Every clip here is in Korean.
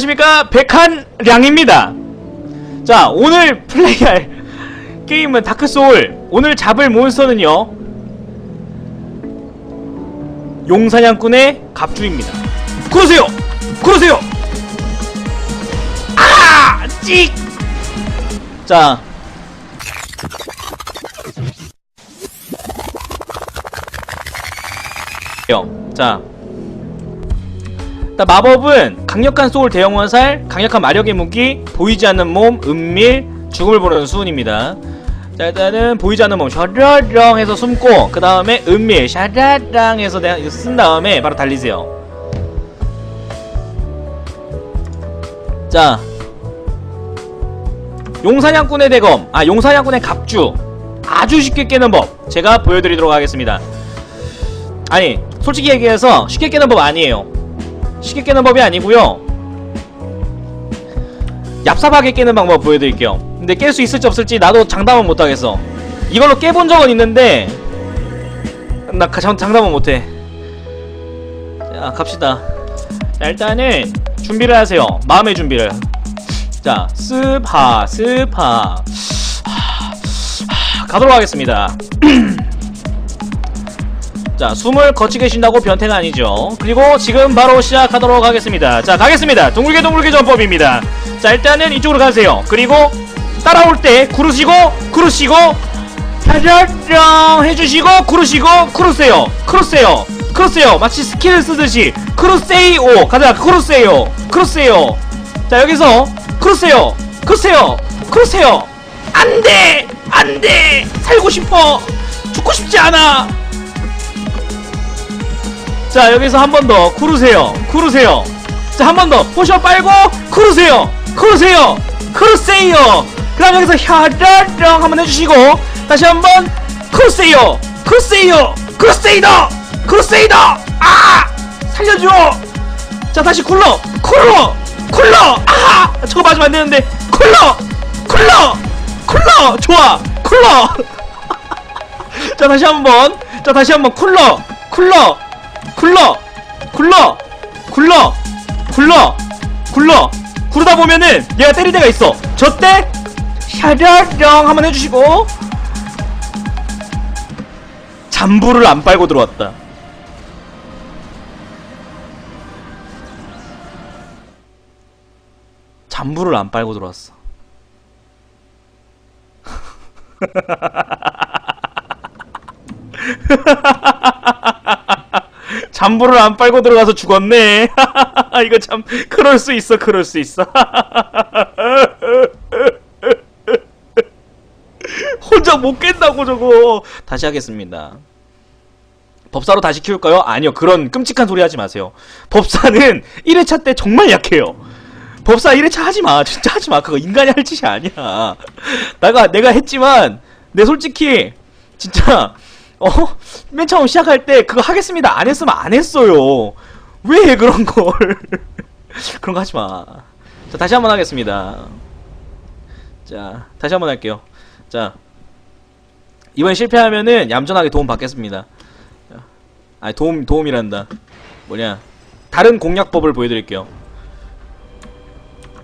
안녕하십니까? 백한량입니다. 자 오늘 플레이할 게임은 다크소울. 오늘 잡을 몬스터는요 용사냥꾼의 갑주입니다. 그러세요! 그러세요! 아! 찍! 자. 자 마법은 강력한 소울 대형 화살, 강력한 마력의 무기, 보이지 않는 몸, 은밀, 죽음을 부르는 수운입니다. 자 일단은 보이지 않는 몸 샤라랑 해서 숨고 그 다음에 은밀 샤라랑 해서 내가 이거 쓴 다음에 바로 달리세요. 자 용사냥꾼의 대검 아 용사냥꾼의 갑주 아주 쉽게 깨는 법 제가 보여드리도록 하겠습니다. 아니 솔직히 얘기해서 쉽게 깨는 법 아니에요. 쉽게 깨는 법이 아니고요. 얍삽하게 깨는 방법 보여드릴게요. 근데 깰 수 있을지 없을지 나도 장담은 못하겠어. 이걸로 깨본 적은 있는데 나 가- 장, 장담은 못해. 자 갑시다. 자 일단은 준비를 하세요. 마음의 준비를. 자 스파 스파 하, 하, 가도록 하겠습니다 자 숨을 거치게 쉰다고 변태가 아니죠. 그리고 지금 바로 시작하도록 하겠습니다. 자 가겠습니다. 둥글게 둥글게 전법입니다. 자 일단은 이쪽으로 가세요. 그리고 따라올 때 구르시고 구르시고 짜자잔 해주시고 구르시고 크루세요. 크루세요. 크루세요. 마치 스킬을 쓰듯이. 크루세이오 가자. 크루세요. 크루세요. 자 여기서 크루세요. 크루세요. 크루세요. 안돼! 안돼! 살고 싶어! 죽고 싶지 않아 자 여기서 한 번 더. 쿠르세요. 쿠르세요. 자 한 번 더. 포션 빨고 쿠르세요. 쿠르세요. 쿠르세요. 그 다음 여기서 샤라랑 한번 해주시고 다시 한번 쿠르세요. 쿠르세요. 크루세이더 크루세이더 아! 살려줘. 자 다시 쿨러. 쿨러. 쿨러. 아 저거 맞으면 안 되는데. 쿨러. 쿨러. 쿨러. 좋아. 쿨러. 자 다시 한번. 자 다시 한번. 쿨러. 쿨러 굴러! 굴러! 굴러! 굴러! 굴러! 구르다 보면은 얘가 때릴 때가 있어. 저때? 샤라령 한번 해주시고. 잠부를 안 빨고 들어왔다. 잠부를 안 빨고 들어왔어 잠부를 안 빨고 들어가서 죽었네. 이거 참 그럴 수 있어, 그럴 수 있어. 혼자 못 깬다고 저거. 다시 하겠습니다. 법사로 다시 키울까요? 아니요. 그런 끔찍한 소리 하지 마세요. 법사는 1회차 때 정말 약해요. 법사 1회차 하지 마. 진짜 하지 마. 그거 인간이 할 짓이 아니야. 내가 내가 했지만 내 솔직히 진짜 어? 맨 처음 시작할 때 그거 하겠습니다. 안 했으면 안 했어요. 왜 해, 그런 걸? 그런 거 하지 마 자 다시 한번 하겠습니다. 자 다시 한번 할게요. 자 이번 실패하면은 얌전하게 도움 받겠습니다. 자, 아니 도움 도움이란다. 뭐냐? 다른 공략법을 보여 드릴게요.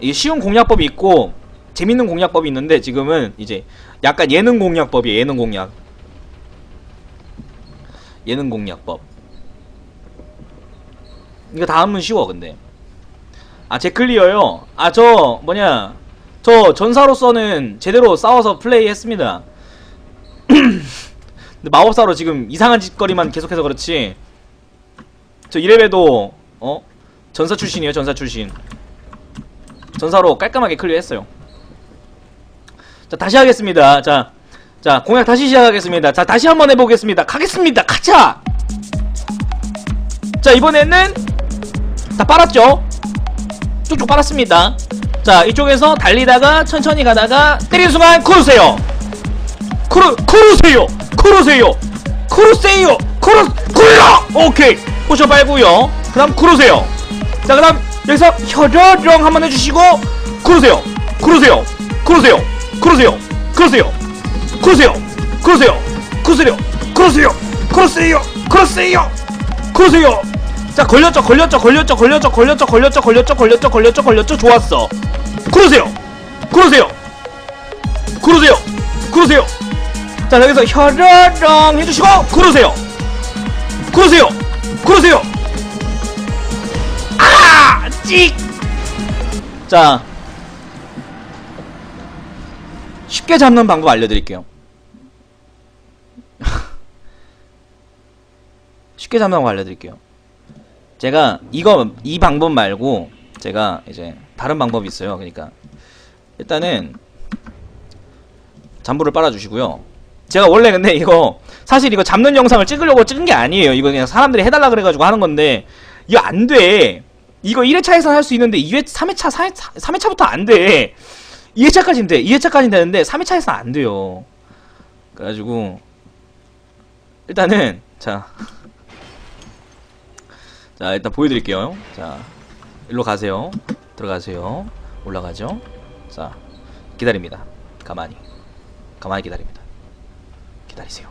이게 쉬운 공략법이 있고 재밌는 공략법이 있는데 지금은 이제 약간 예능 공략법이에요 예능 공략 예능 공략법. 이거 다음은 쉬워 근데. 아 제 클리어요? 아 저 뭐냐. 저 전사로서는 제대로 싸워서 플레이 했습니다. 근데 마법사로 지금 이상한 짓거리만 계속해서 그렇지. 저 이래봬도 어? 전사 출신이에요 전사 출신. 전사로 깔끔하게 클리어했어요. 자 다시 하겠습니다. 자 자 공약 다시 시작하겠습니다. 자 다시 한번 해보겠습니다. 가겠습니다. 가 자 자 이번에는 다 빨았죠 쭉쭉 빨았습니다 자 이쪽에서 달리다가 천천히 가다가 때리는 순간 쿠르세요 쿠르 쿠르세요 쿠르세요 쿠르세요 쿠르 굴러 오케이 포션 빨고요 그 다음 쿠르세요 자 그 다음 여기서 혀저정 한번 해주시고 쿠르세요 쿠르세요 쿠르세요 쿠르세요 쿠르세요 크로세요 크로세요 크로세요 크로세요 크로세요. 크로세요. 크로세요. 자 걸렸죠 걸렸죠 걸렸죠 걸렸죠 걸렸죠 걸렸죠 걸렸죠 걸렸죠 걸렸죠 걸렸죠. 좋았어. 그러세요. 그러세요. 그러세요. 그러세요. 자 여기서 혈혈랑 해주시고 그러세요. 그러세요. 그러세요. 아! 찍! 자 쉽게 잡는 방법 알려드릴게요 쉽게 잡는 방법 알려드릴게요. 제가 이거 이 방법 말고 제가 이제 다른 방법이 있어요. 그러니까 일단은 잠부를 빨아주시고요. 제가 원래 근데 이거 사실 이거 잡는 영상을 찍으려고 찍은 게 아니에요. 이거 그냥 사람들이 해달라 그래가지고 하는 건데 이거 안 돼. 이거 1회차에서 할 수 있는데 2회 3회차 4회, 3회차부터 안 돼. 2회차까지는 돼. 2회차까지는 되는데 3회차에서는 안 돼요. 그래가지고 일단은 자 자 일단 보여드릴게요. 자 일로 가세요. 들어가세요. 올라가죠. 자 기다립니다. 가만히. 가만히 기다립니다. 기다리세요.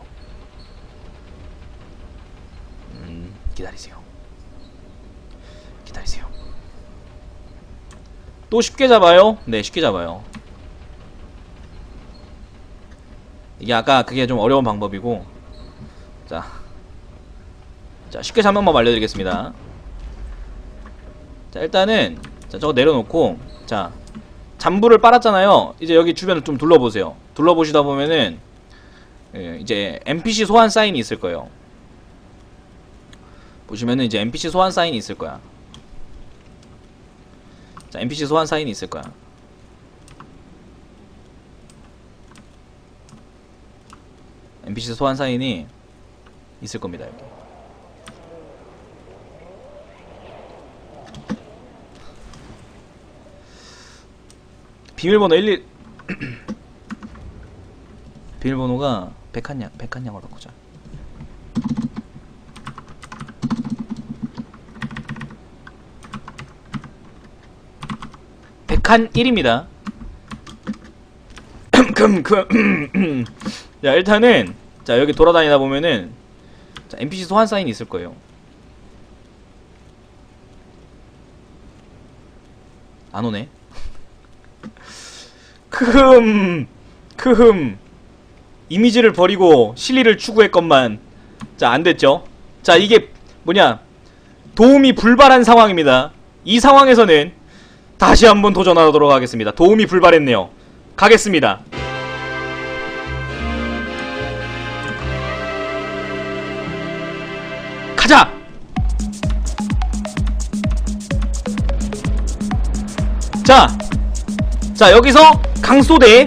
음 기다리세요. 기다리세요. 또 쉽게 잡아요? 네 쉽게 잡아요. 이게 아까 그게 좀 어려운 방법이고. 자 자 쉽게 잡는 법 알려드리겠습니다. 자 일단은 자 저거 내려놓고 자 잠부를 빨았잖아요. 이제 여기 주변을 좀 둘러보세요. 둘러보시다 보면은 예, 이제 NPC 소환 사인이 있을 거예요. 보시면은 이제 NPC 소환 사인이 있을 거야. 자 NPC 소환 사인이 있을 거야. NPC 소환 사인이 있을 겁니다 여기 비밀번호 11 비밀번호가 백한양 백한양으로 바꾸자 백한 1입니다. 금금 자 일단은 자 여기 돌아다니다 보면은 자 NPC 소환 사인이 있을 거예요. 안 오네 크흠 크흠. 이미지를 버리고 실리를 추구했건만. 자 안됐죠? 자 이게 뭐냐? 도움이 불발한 상황입니다. 이 상황에서는 다시 한번 도전하도록 하겠습니다. 도움이 불발했네요. 가겠습니다. 가자! 자 자 여기서 강소대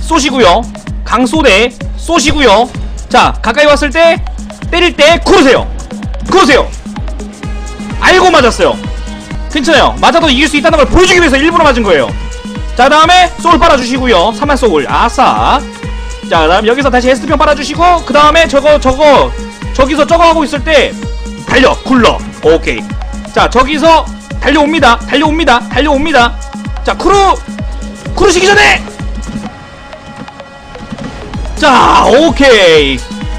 쏘시고요. 강소대 쏘시고요. 자 가까이 왔을 때 때릴 때 쿠르세요. 쿠르세요. 알고 맞았어요. 괜찮아요. 맞아도 이길 수 있다는 걸 보여주기 위해서 일부러 맞은 거예요. 자 다음에 소울 빨아주시고요. 3만 소울 아싸. 자 다음 여기서 다시 에스트병 빨아주시고 그 다음에 저거 저거 저기서 저거 하고 있을 때 달려 굴러. 오케이. 자 저기서 달려옵니다. 달려옵니다. 달려옵니다. 자 크루 크루시기 전에! 자 오케이.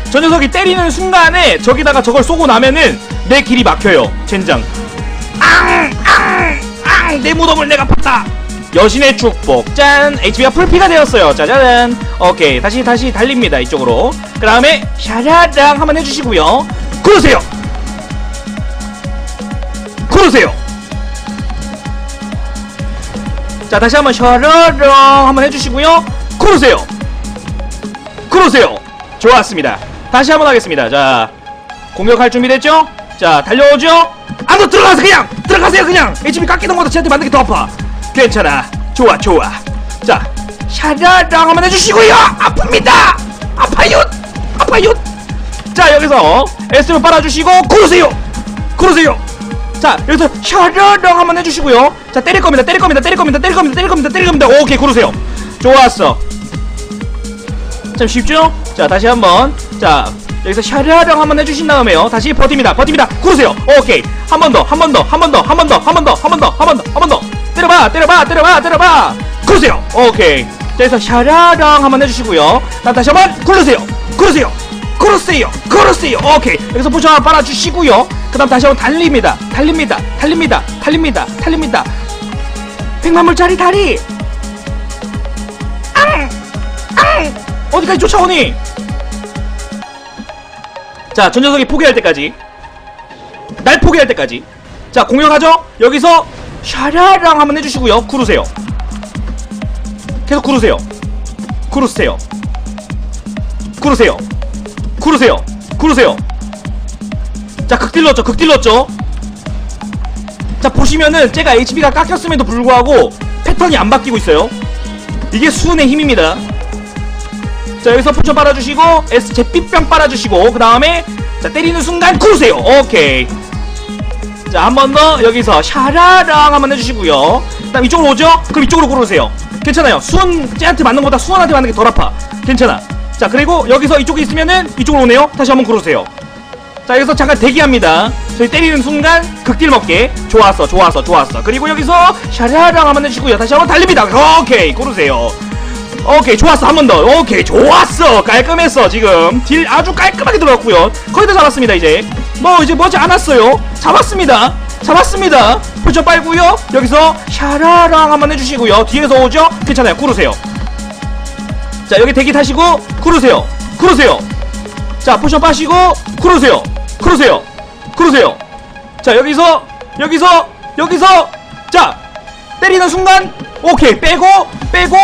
저 녀석이 때리는 순간에 저기다가 저걸 쏘고 나면은 내 길이 막혀요 젠장. 앙앙앙내 무덤을 내가 팠다. 여신의 축복. 짠. HP가 풀피가 되었어요. 짜자잔. 오케이. 다시 다시 달립니다 이쪽으로. 그 다음에 샤라랑 한번 해주시고요. 그러세요. 그러세요 자 다시 한번 샤라랑 한번 해주시고요. 그러세요. 그러세요. 좋았습니다. 다시 한번 하겠습니다. 자 공격할 준비 됐죠? 자 달려오죠? 안으로 들어가서 그냥! 들어가세요 그냥! HP 깎이는 것보다 쟤한테 맞는 게 더 아파. 괜찮아. 좋아 좋아. 자 샤라랑 한번 해주시고요. 아픕니다! 아파요! 아파요! 자 여기서 S를 빨아주시고 구르세요! 구르세요 자 여기서 샤라랑 한번 해주시고요. 자 때릴 겁니다 때릴 겁니다 때릴 겁니다 때릴 겁니다 때릴 겁니다 때릴 겁니다. 오케이 구르세요. 좋았어. 참 쉽죠? 자 다시 한번. 자 여기서 샤라랑 한번 해주신 다음에요. 다시 버팁니다 버팁니다. 구르세요. 오케이. 한 번 더 한 번 더 한 번 더 한 번 더 한 번 더 한 번 더 한 번 더 한 번 더. 때려봐 때려봐 때려봐 때려봐. 구르세요. 오케이. 자 여기서 샤라랑 한번 해주시고요. 자 다시 한번 구르세요. 구르세요. 구르세요. 구르세요. 오케이. 여기서 포션 빨아주시고요 그 다음 다시 한번 달립니다. 달립니다. 달립니다. 달립니다. 달립니다. 백만불짜리 다리. 앙! 앙! 어디까지 쫓아오니? 자 저 녀석이 포기할 때까지. 날 포기할 때까지. 자 공격하죠? 여기서 샤라랑 한번 해주시고요. 구르세요. 계속 구르세요. 구르세요. 구르세요. 구르세요. 구르세요 자 극딜렀죠 극딜렀죠. 자 보시면은 제가 HP가 깎였음에도 불구하고 패턴이 안 바뀌고 있어요. 이게 수은의 힘입니다. 자 여기서 포션 빨아주시고 S 제삐병 빨아주시고 그 다음에 자 때리는 순간 구르세요. 오케이. 자 한 번 더 여기서 샤라랑 한번 해주시고요. 그 다음 이쪽으로 오죠? 그럼 이쪽으로 구르세요. 괜찮아요. 수원 쟤한테 맞는 것보다 수원한테 맞는 게 덜 아파. 괜찮아. 자 그리고 여기서 이쪽에 있으면은 이쪽으로 오네요. 다시 한번 구르세요 자 여기서 잠깐 대기합니다. 저희 때리는 순간 극딜 먹게. 좋았어 좋았어 좋았어. 그리고 여기서 샤라랑 한번 해주시고요. 다시 한번 달립니다. 오케이 고르세요. 오케이 좋았어. 한 번 더. 오케이 좋았어. 깔끔했어 지금. 딜 아주 깔끔하게 들어갔고요. 거의 다 잡았습니다 이제. 뭐 이제 머지 않았어요? 잡았습니다. 잡았습니다. 포션 빨고요. 여기서 샤라랑 한번 해주시고요. 뒤에서 오죠? 괜찮아요. 구르세요. 자 여기 대기 타시고 구르세요. 구르세요. 자 포션 빠시고 구르세요 구르세요. 구르세요. 자 여기서 여기서 여기서. 자 때리는 순간 오케이 빼고 빼고.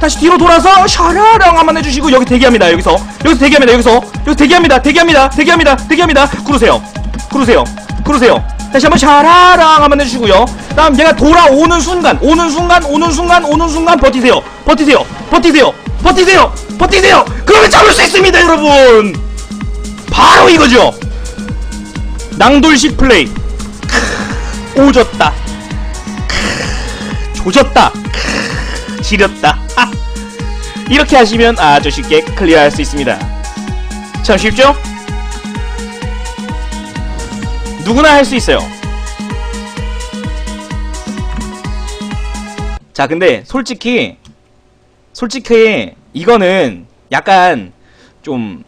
다시 뒤로 돌아서 샤라랑 한번 해주시고 여기 대기합니다 여기서. 여기서 대기합니다 여기서. 여기 대기합니다 대기합니다 대기합니다 대기합니다. 구르세요. 구르세요. 구르세요. 다시 한번 샤라랑 한번 해주시고요. 다음 얘가 돌아오는 순간 오는 순간 오는 순간 오는 순간 버티세요. 버티세요. 버티세요. 버티세요. 버티세요. 그러면 잡을 수 있습니다 여러분. 바로 이거죠 낭돌식 플레이. 크, 오졌다. 크, 조졌다. 크, 지렸다. 하. 이렇게 하시면 아주 쉽게 클리어할 수 있습니다. 참 쉽죠? 누구나 할 수 있어요. 자 근데 솔직히 솔직히 이거는 약간 좀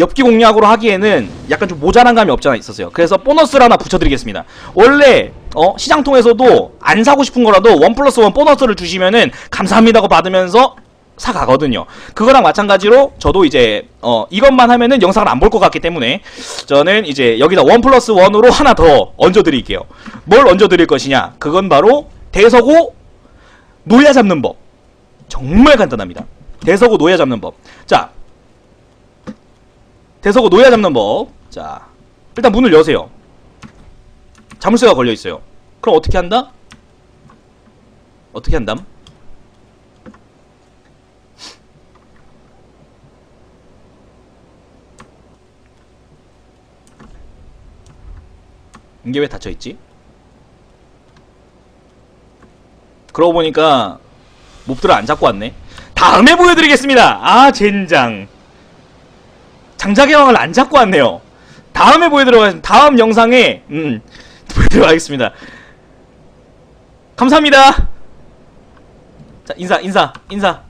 엽기 공략으로 하기에는 약간 좀 모자란 감이 없잖아 있었어요. 그래서 보너스를 하나 붙여드리겠습니다. 원래 어, 시장 통에서도 안 사고 싶은 거라도 원 플러스 원 보너스를 주시면은 감사합니다고 받으면서 사가거든요. 그거랑 마찬가지로 저도 이제 어, 이것만 하면은 영상을 안 볼 것 같기 때문에 저는 이제 여기다 원 플러스 원으로 하나 더 얹어드릴게요. 뭘 얹어드릴 것이냐? 그건 바로 대서고 노야 잡는 법. 정말 간단합니다. 대서고 노야 잡는 법. 자, 대서고 노야 잡는 법. 자, 일단 문을 여세요. 자물쇠가 걸려 있어요. 그럼 어떻게 한다? 어떻게 한담? 이게 왜 닫혀 있지? 그러고 보니까 몹들을 안 잡고 왔네. 다음에 보여드리겠습니다. 아 젠장. 장작의 왕을 안 잡고 왔네요. 다음에 보여드려 다음 영상에 음 보여드려 하겠습니다. 감사합니다. 자 인사 인사 인사.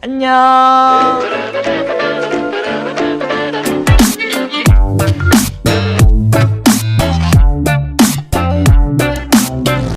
안녕.